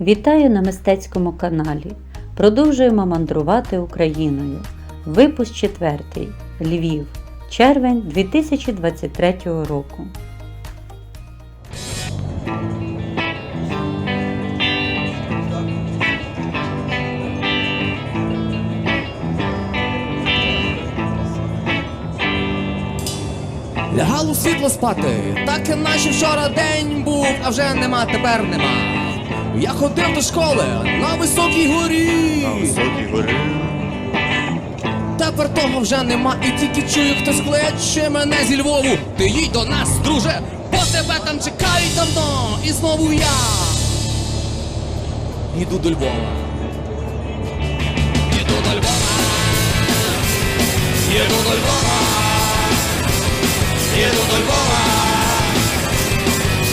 Вітаю на мистецькому каналі. Продовжуємо мандрувати Україною. Випуск 4. Львів. Червень 2023 року. Лягало світло спати, так наче вчора день був, а вже нема, тепер нема. Я ходив до школи на високій горі. на високій горі. Тепер того вже нема, і тільки чую, хтось кличе мене зі Львову. Ти їдь до нас, друже, бо тебе там чекають давно. І знову я йду до Львова. Їду до Львова. Їду до Львова. Їду до Львова.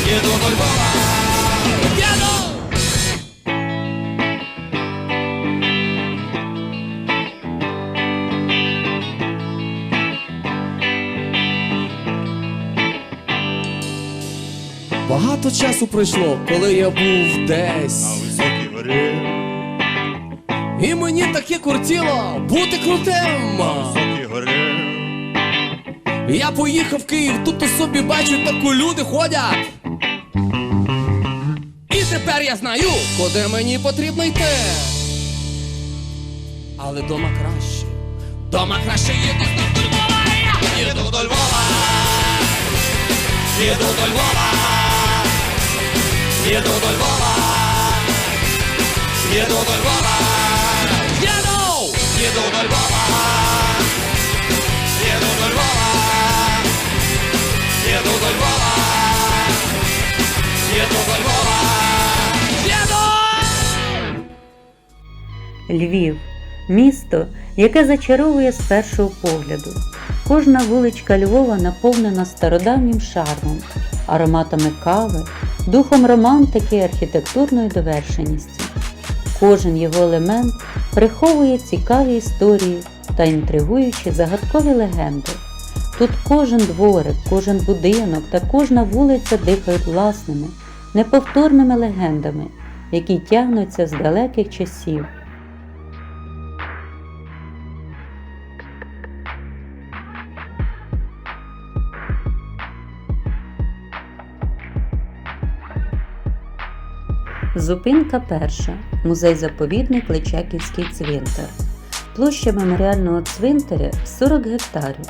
Їду до Львова. Часу пройшло, коли я був На десь. високій горі. І мені таке кортіло бути крутим. На високій горі. Я поїхав в Київ, тут у собі бачу, таку люди ходять. І тепер я знаю, куди мені потрібно йти. Але дома краще. Дома краще їду до Львова. Я їду до Львова. Їду до Львова. Їду до Львова. Їду до Львова. Їду! Їду до Львова. Їду до Львова. Їду до Львова. Їду до Львова. Їду! Львів місто, яке зачаровує з першого погляду. Кожна вуличка Львова наповнена стародавнім шармом, ароматами кави, духом романтики і архітектурної довершеністю. Кожен його елемент приховує цікаві історії та інтригуючі загадкові легенди. Тут кожен дворик, кожен будинок та кожна вулиця дихають власними, неповторними легендами, які тягнуться з далеких часів. Зупинка перша. Музей-заповідник Личаківський цвинтар. Площа меморіального цвинтаря 40 гектарів.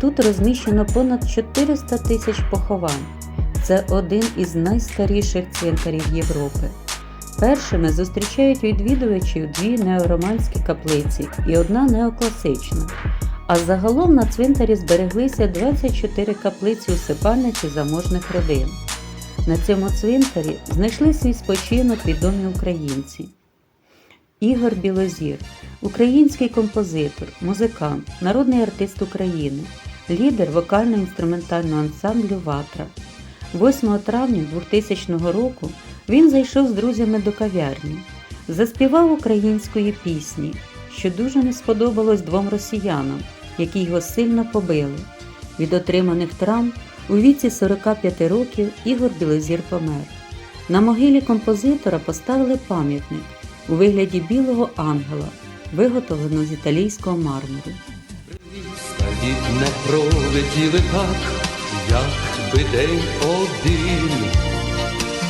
Тут розміщено понад 400 тисяч поховань. Це один із найстаріших цвинтарів Європи. Першими зустрічають відвідувачів дві неороманські каплиці і одна неокласична. А загалом на цвинтарі збереглися 24 каплиці усипальниць і заможних родин. На цьому цвинтарі знайшли свій спочинок відомі українці. Ігор Білозір, український композитор, музикант, народний артист України, лідер вокально-інструментального ансамблю Ватра. 8 травня 2000 року він зайшов з друзями до кав'ярні, заспівав української пісні, що дуже не сподобалось двом росіянам, які його сильно побили. Від отриманих травм у віці 45 років Ігор Білозір помер. На могилі композитора поставили пам'ятник у вигляді білого ангела, виготовлено з італійського мармуру. Стадіть не пролетіли так, як би день один,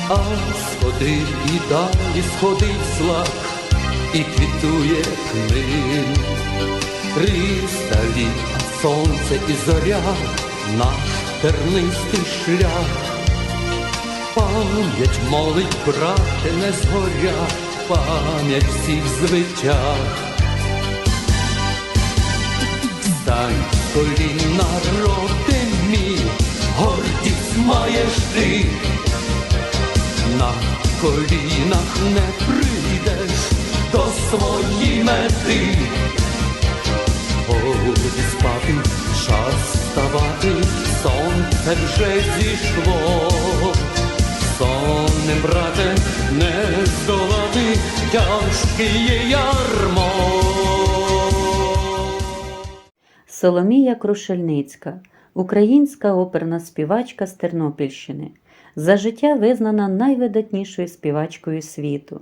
а сходив і далі сходить злак, і квітує клин. Триста літ, а сонце і зоря, наш тернистий шлях. Пам'ять молить, брате, не згоря, пам'ять всіх звитях. Стань колін народи мій, гордість маєш ти, на колінах не прийдеш до своєї мети. Годі спати, час вставати, сонце вже зійшло. Сонним, брате, не здолати тяжкий є ярмо. Соломія Крушельницька, українська оперна співачка з Тернопільщини, за життя визнана найвидатнішою співачкою світу.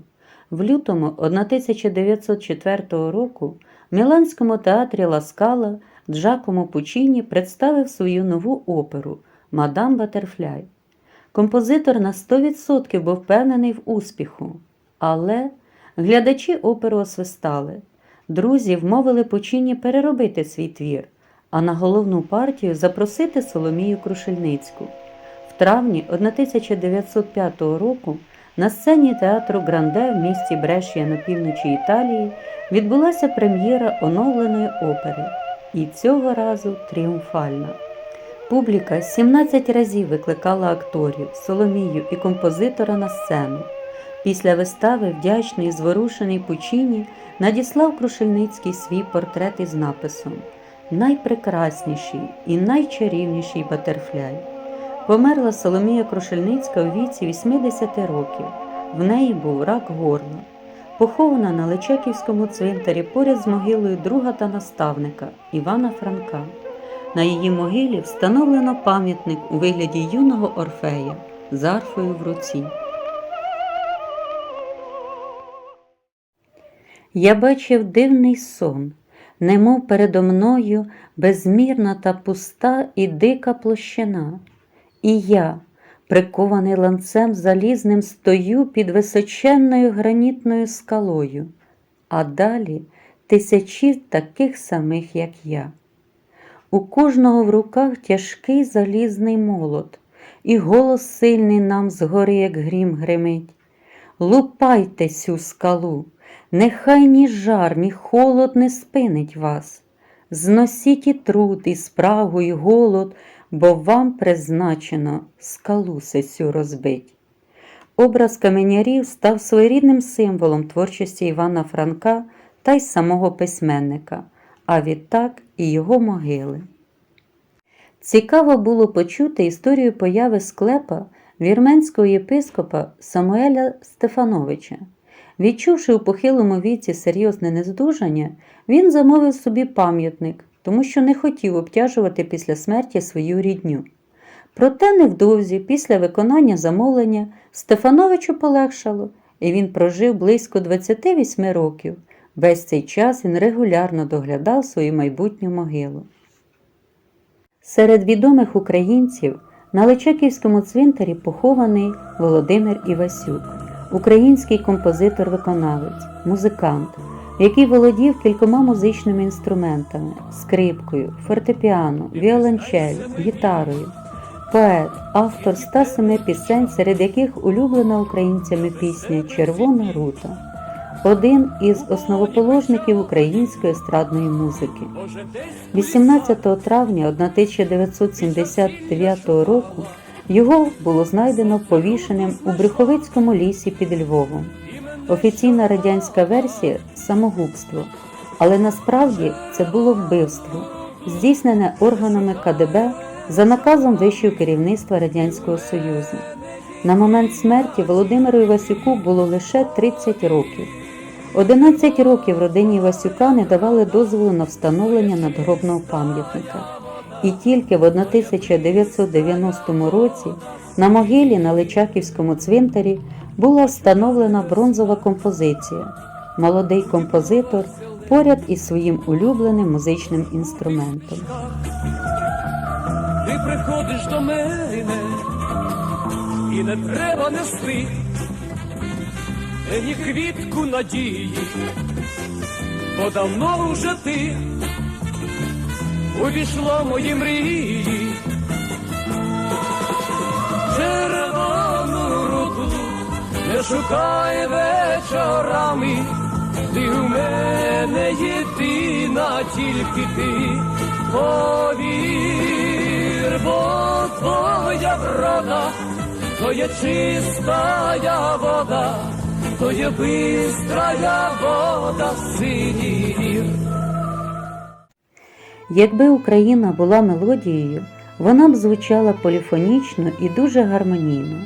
В лютому 1904 року в Міланському театрі Ласкала Джакомо Пучіні представив свою нову оперу Мадам Батерфляй. Композитор на 100% був впевнений в успіху, але глядачі оперу освистали. Друзі вмовили Пучіні переробити свій твір, а на головну партію запросити Соломію Крушельницьку. В травні 1905 року на сцені театру Гранде в місті Брешія на півночі Італії відбулася прем'єра оновленої опери, і цього разу тріумфальна. Публіка 17 разів викликала акторів, Соломію і композитора на сцену. Після вистави вдячний зворушений Пучіні надіслав Крушельницький свій портрет із написом Найпрекрасніший і найчарівніший батерфляй. Померла Соломія Крушельницька у віці 80 років. В неї був рак горла. Похована на Личаківському цвинтарі поряд з могилою друга та наставника Івана Франка. На її могилі встановлено пам'ятник у вигляді юного Орфея з арфою в руці. Я бачив дивний сон, немов передо мною безмірна та пуста і дика площина. І я, прикований ланцем залізним, стою під височенною гранітною скалою, а далі тисячі таких самих, як я. У кожного в руках тяжкий залізний молот, і голос сильний нам згори, як грім гримить. Лупайте сю скалу, нехай ні жар, ні холод не спинить вас. Зносіть і труд, і спрагу, і голод, бо вам призначено скалу сесю розбить. Образ каменярів став своєрідним символом творчості Івана Франка та й самого письменника, а відтак і його могили. Цікаво було почути історію появи склепа вірменського єпископа Самуеля Стефановича. Відчувши у похилому віці серйозне нездужання, він замовив собі пам'ятник, тому що не хотів обтяжувати після смерті свою рідню. Проте невдовзі, після виконання замовлення, Стефановичу полегшало, і він прожив близько 28 років. Весь цей час він регулярно доглядав свою майбутню могилу. Серед відомих українців на Личаківському цвинтарі похований Володимир Івасюк, український композитор-виконавець, музикант, який володів кількома музичними інструментами скрипкою, фортепіано, віолончель, гітарою, поет, автор 107 пісень, серед яких улюблена українцями пісня Червона рута один із основоположників української естрадної музики. 18 травня 1979 року його було знайдено повішеним у Брюховицькому лісі під Львовом. Офіційна радянська версія самогубство, але насправді це було вбивство, здійснене органами КДБ за наказом вищого керівництва Радянського Союзу. На момент смерті Володимиру Івасюку було лише 30 років. 11 років родині Івасюка не давали дозволу на встановлення надгробного пам'ятника. І тільки в 1990 році на могилі на Личаківському цвинтарі була встановлена бронзова композиція. Молодий композитор поряд із своїм улюбленим музичним інструментом. Ти приходиш до мене і не треба нести ні квітку надії, бо давно вже ти увійшла мої мрії. Червону руку не шукай вечорами, ти у мене єдина, тільки ти повір, бо твоя врода, то є чистая вода, то є бистрая вода синів. Якби Україна була мелодією, вона б звучала поліфонічно і дуже гармонійно.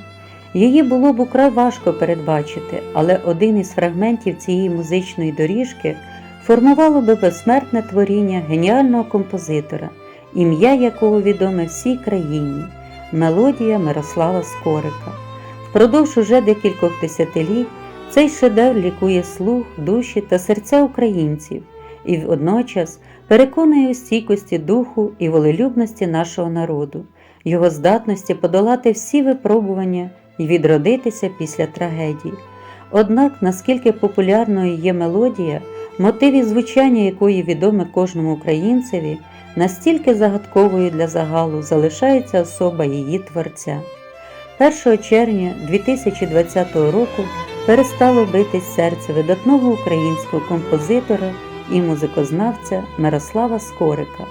Її було б украй важко передбачити, але один із фрагментів цієї музичної доріжки формувало би безсмертне творіння геніального композитора, ім'я якого відоме всій країні, мелодія Мирослава Скорика. Впродовж уже декількох десятиліть цей шедевр лікує слух, душі та серця українців і водночас переконує у стійкості духу і волелюбності нашого народу, його здатності подолати всі випробування і відродитися після трагедії. Однак, наскільки популярною є мелодія, мотив і звучання якої відоме кожному українцеві, настільки загадковою для загалу залишається особа її творця. 1 червня 2020 року перестало битись серце видатного українського композитора і музикознавця Мирослава Скорика.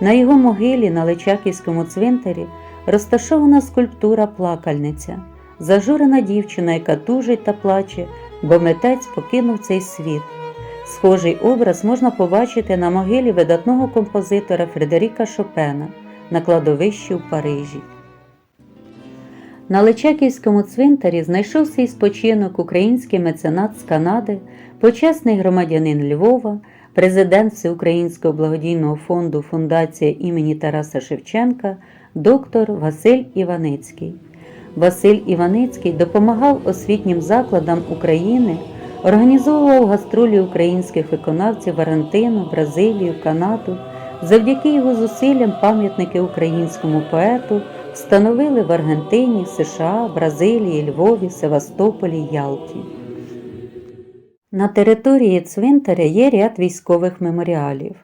На його могилі на Личаківському цвинтарі розташована скульптура Плакальниця, зажурена дівчина, яка тужить та плаче, бо митець покинув цей світ. Схожий образ можна побачити на могилі видатного композитора Фредеріка Шопена на кладовищі у Парижі. На Личаківському цвинтарі знайшов свій спочинок український меценат з Канади, почесний громадянин Львова, президент Всеукраїнського благодійного фонду Фундація імені Тараса Шевченка, доктор Василь Іваницький. Василь Іваницький допомагав освітнім закладам України, організовував гастролі українських виконавців в Аргентину, Бразилію, Канаду. Завдяки його зусиллям пам'ятники українському поету встановили в Аргентині, США, Бразилії, Львові, Севастополі, Ялті. На території цвинтаря є ряд військових меморіалів.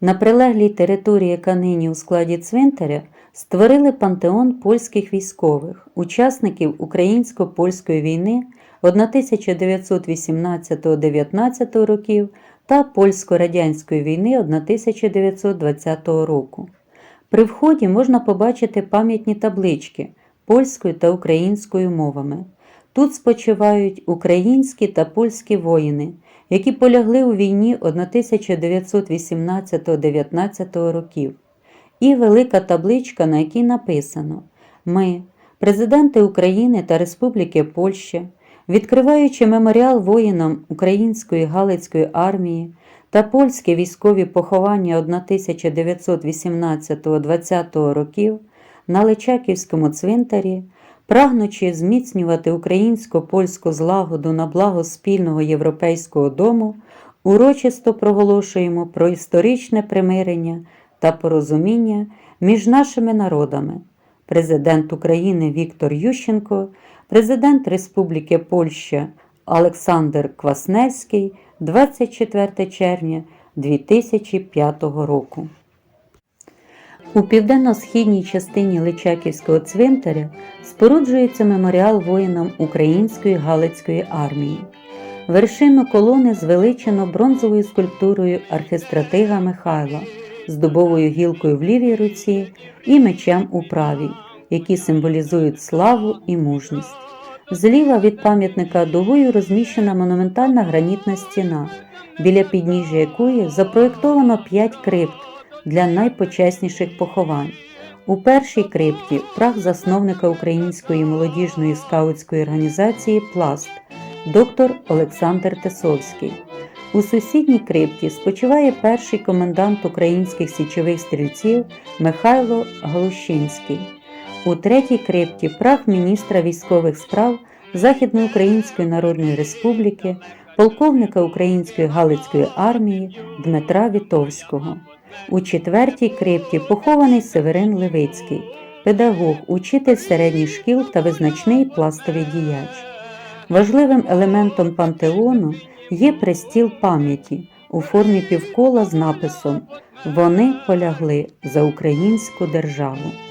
На прилеглій території, яка нині у складі цвинтаря, створили пантеон польських військових, учасників українсько-польської війни 1918-19 років та польсько-радянської війни 1920 року. При вході можна побачити пам'ятні таблички польською та українською мовами. Тут спочивають українські та польські воїни, які полягли у війні 1918-19 років, і велика табличка, на якій написано Ми, президенти України та Республіки Польща, відкриваючи меморіал воїнам Української Галицької армії та польські військові поховання 1918-20 років на Личаківському цвинтарі, прагнучи зміцнювати українсько-польську злагоду на благо спільного європейського дому, урочисто проголошуємо про історичне примирення та порозуміння між нашими народами. Президент України Віктор Ющенко, президент Республіки Польща Олександр Квасневський 24 червня 2005 року. У південно-східній частині Личаківського цвинтаря споруджується меморіал воїнам Української Галицької армії. Вершину колони звеличено бронзовою скульптурою архистратига Михайла з дубовою гілкою в лівій руці і мечем у правій, які символізують славу і мужність. Зліва від пам'ятника дугою розміщена монументальна гранітна стіна, біля підніжжя якої запроєктовано п'ять крипт для найпочесніших поховань. У першій крипті прах засновника української молодіжної скаутської організації Пласт, доктор Олександр Тесовський. У сусідній крипті спочиває перший комендант українських січових стрільців Михайло Галущинський. У третій крипті прах міністра військових справ Західноукраїнської Народної Республіки, полковника Української Галицької армії Дмитра Вітовського. У четвертій крипті похований Северин Левицький, педагог, учитель середніх шкіл та визначний пластовий діяч. Важливим елементом пантеону є престіл пам'яті у формі півкола з написом Вони полягли за українську державу.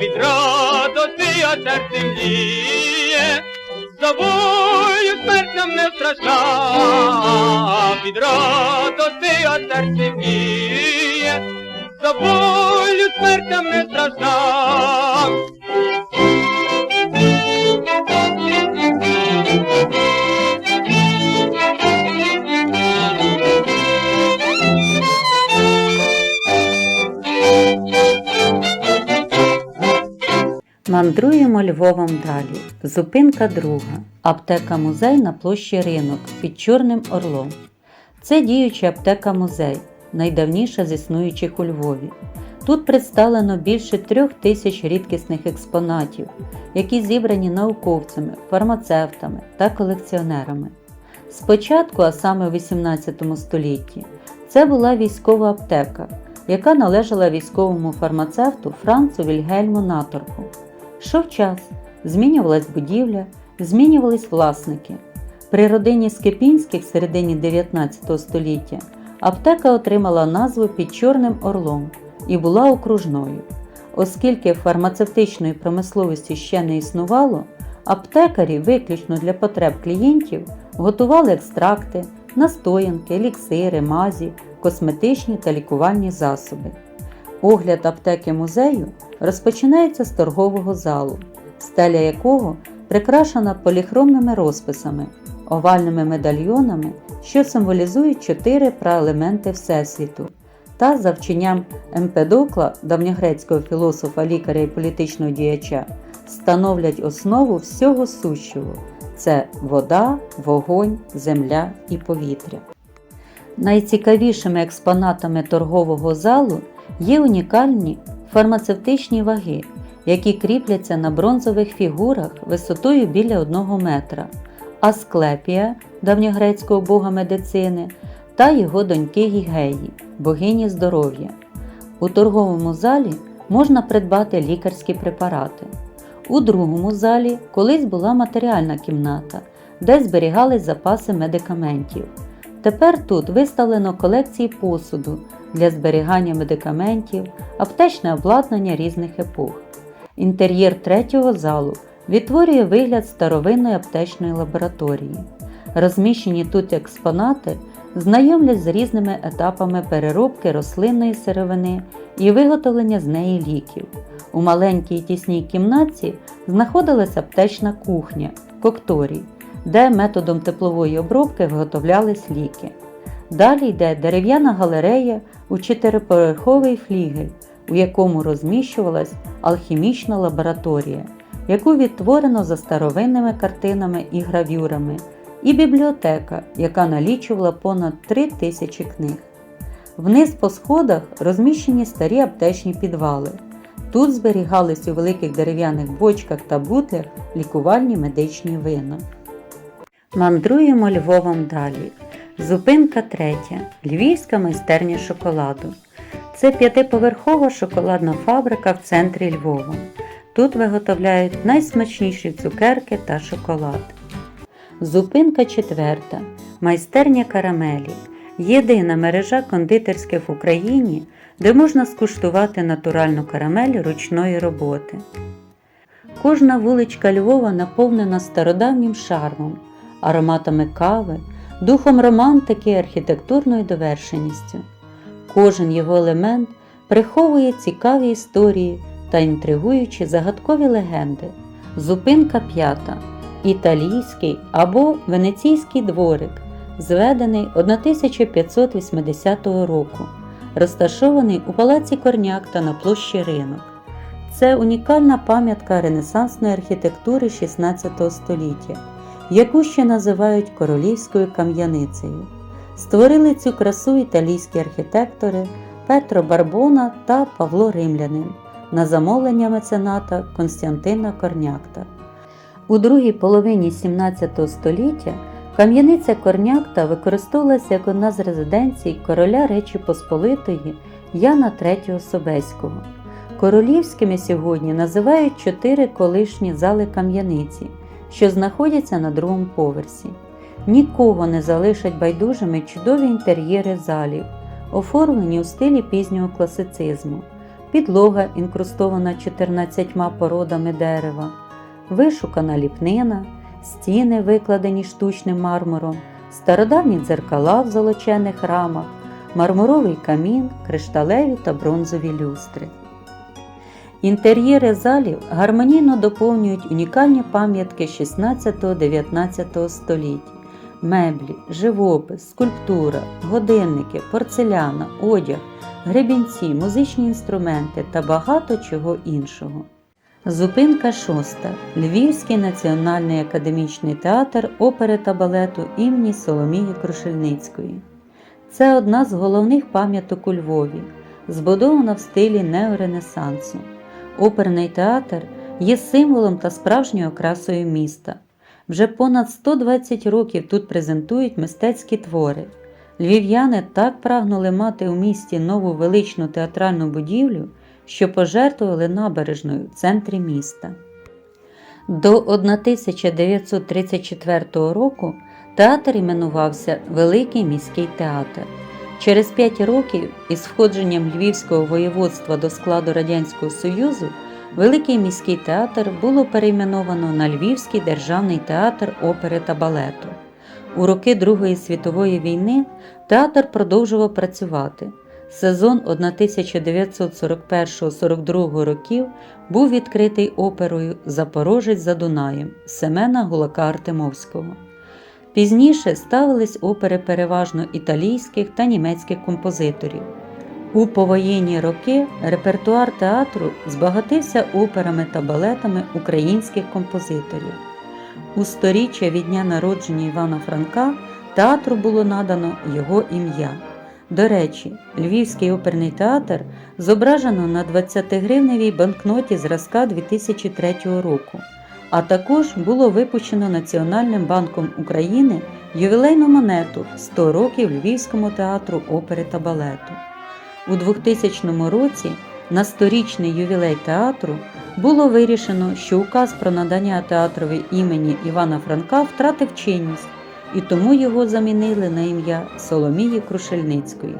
Від радості а серце мліє, з тобою смерть нам не страшна, від радости а серце мліє, з тобою Мандруємо Львовом далі. Зупинка друга. Аптека музей на площі Ринок під Чорним Орлом. Це діюча аптека музей, найдавніша з існуючих у Львові. Тут представлено більше трьох тисяч рідкісних експонатів, які зібрані науковцями, фармацевтами та колекціонерами. Спочатку, а саме у XVIII столітті, це була військова аптека, яка належала військовому фармацевту Францу Вільгельму Наторфу. Йшов час, змінювалась будівля, змінювались власники. При родині Скипінських в середині 19 століття аптека отримала назву під Чорним Орлом і була окружною. Оскільки фармацевтичної промисловості ще не існувало, аптекарі виключно для потреб клієнтів готували екстракти, настоянки, еліксири, мазі, косметичні та лікувальні засоби. Огляд аптеки музею розпочинається з торгового залу, стеля якого прикрашена поліхромними розписами, овальними медальйонами, що символізують чотири праелементи Всесвіту, та за вченням Емпедокла, давньогрецького філософа, лікаря і політичного діяча, становлять основу всього сущого це вода, вогонь, земля і повітря. Найцікавішими експонатами торгового залу є унікальні фармацевтичні ваги, які кріпляться на бронзових фігурах висотою біля 1 метра, Асклепія, давньогрецького бога медицини, та його доньки Гігеї, богині здоров'я. У торговому залі можна придбати лікарські препарати. У другому залі колись була матеріальна кімната, де зберігались запаси медикаментів. Тепер тут виставлено колекції посуду для зберігання медикаментів, аптечне обладнання різних епох. Інтер'єр третього залу відтворює вигляд старовинної аптечної лабораторії. Розміщені тут експонати знайомлять з різними етапами переробки рослинної сировини і виготовлення з неї ліків. У маленькій тісній кімнатці знаходилася аптечна кухня кокторій, де методом теплової обробки виготовлялись ліки. Далі йде дерев'яна галерея у чотириповерховий флігель, у якому розміщувалась алхімічна лабораторія, яку відтворено за старовинними картинами і гравюрами, і бібліотека, яка налічувала понад три тисячі книг. Вниз по сходах розміщені старі аптечні підвали. Тут зберігались у великих дерев'яних бочках та бутлях лікувальні медичні вина. Мандруємо Львовом далі. Зупинка третя. Львівська майстерня шоколаду. Це п'ятиповерхова шоколадна фабрика в центрі Львова. Тут виготовляють найсмачніші цукерки та шоколад. Зупинка четверта. Майстерня карамелі. Єдина мережа кондитерських в Україні, де можна скуштувати натуральну карамель ручної роботи. Кожна вуличка Львова наповнена стародавнім шармом, ароматами кави, духом романтики і архітектурною довершеністю. Кожен його елемент приховує цікаві історії та інтригуючі загадкові легенди. Зупинка п'ята. Італійський або венеційський дворик, зведений 1580 року, розташований у палаці Корняк та на площі Ринок. Це унікальна пам'ятка ренесансної архітектури 16 століття, яку ще називають королівською кам'яницею. Створили цю красу італійські архітектори Петро Барбона та Павло Римлянин на замовлення мецената Константина Корнякта. У другій половині 17 століття кам'яниця Корнякта використовувалася як одна з резиденцій короля Речі Посполитої Яна III Собеського. Королівськими сьогодні називають чотири колишні зали кам'яниці, що знаходяться на другому поверсі. Нікого не залишать байдужими чудові інтер'єри залів, оформлені у стилі пізнього класицизму, підлога, інкрустована 14 породами дерева, вишукана ліпнина, стіни, викладені штучним мармуром, стародавні дзеркала в золочених рамах, мармуровий камін, кришталеві та бронзові люстри. Інтер'єри залів гармонійно доповнюють унікальні пам'ятки 16-19 століть. Меблі, живопис, скульптура, годинники, порцеляна, одяг, гребінці, музичні інструменти та багато чого іншого. Зупинка шоста. Львівський національний академічний театр опери та балету імені Соломії Крушельницької. Це одна з головних пам'яток у Львові, збудована в стилі неоренесансу. Оперний театр є символом та справжньою окрасою міста. Вже понад 120 років тут презентують мистецькі твори. Львів'яни так прагнули мати у місті нову величну театральну будівлю, що пожертвували набережною в центрі міста. До 1934 року театр іменувався Великий міський театр. Через 5 років із входженням Львівського воєводства до складу Радянського Союзу Великий міський театр було перейменовано на Львівський державний театр опери та балету. У роки Другої світової війни театр продовжував працювати. Сезон 1941-42 років був відкритий оперою Запорожець за Дунаєм Семена Гулака Артемовського. Пізніше ставились опери переважно італійських та німецьких композиторів. У повоєнні роки репертуар театру збагатився операми та балетами українських композиторів. У сторіччя від дня народження Івана Франка театру було надано його ім'я. До речі, Львівський оперний театр зображено на 20-гривневій банкноті зразка 2003 року, а також було випущено Національним банком України ювілейну монету 100 років Львівському театру опери та балету. У 2000 році на сторічний ювілей театру було вирішено, що указ про надання театрові імені Івана Франка втратив чинність, і тому його замінили на ім'я Соломії Крушельницької.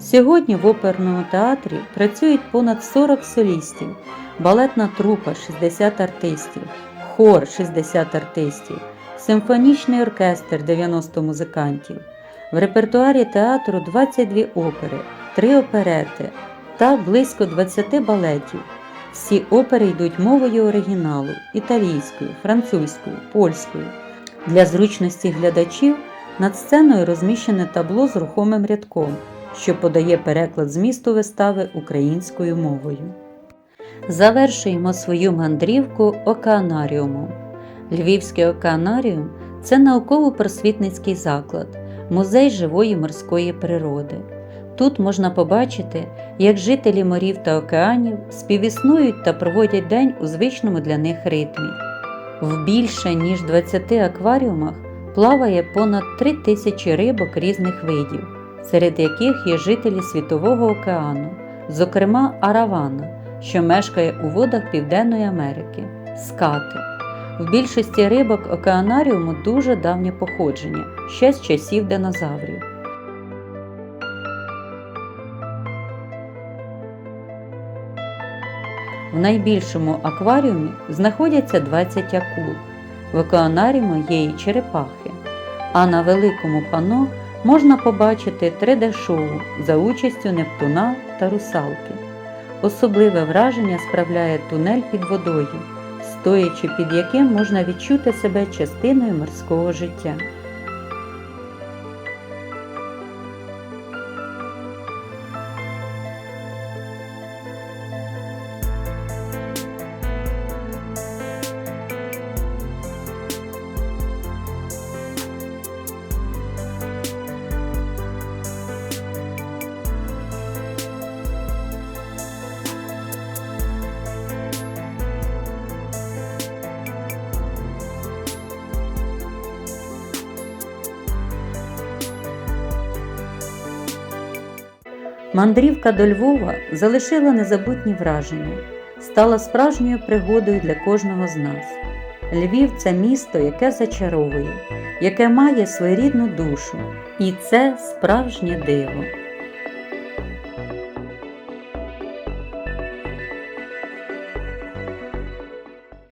Сьогодні в оперному театрі працюють понад 40 солістів, балетна трупа 60 артистів, хор 60 артистів, симфонічний оркестр 90 музикантів. В репертуарі театру 22 опери, 3 оперети та близько 20 балетів. Всі опери йдуть мовою оригіналу італійською, французькою, польською. Для зручності глядачів над сценою розміщене табло з рухомим рядком, що подає переклад змісту вистави українською мовою. Завершуємо свою мандрівку океанаріумом. Львівський океанаріум це науково-просвітницький заклад, музей живої морської природи. Тут можна побачити, як жителі морів та океанів співіснують та проводять день у звичному для них ритмі. В більше ніж 20 акваріумах плаває понад 3 тисячі рибок різних видів, серед яких є жителі Світового океану, зокрема аравана, що мешкає у водах Південної Америки, скати. В більшості рибок океанаріуму дуже давнє походження, ще з часів динозаврів. В найбільшому акваріумі знаходяться 20 акул. В океанаріумі є і черепахи. А на великому пано можна побачити 3D-шоу за участю Нептуна та русалки. Особливе враження справляє тунель під водою, стоячи під яким можна відчути себе частиною морського життя. Мандрівка до Львова залишила незабутні враження, стала справжньою пригодою для кожного з нас. Львів це місто, яке зачаровує, яке має своєрідну душу, і це справжнє диво.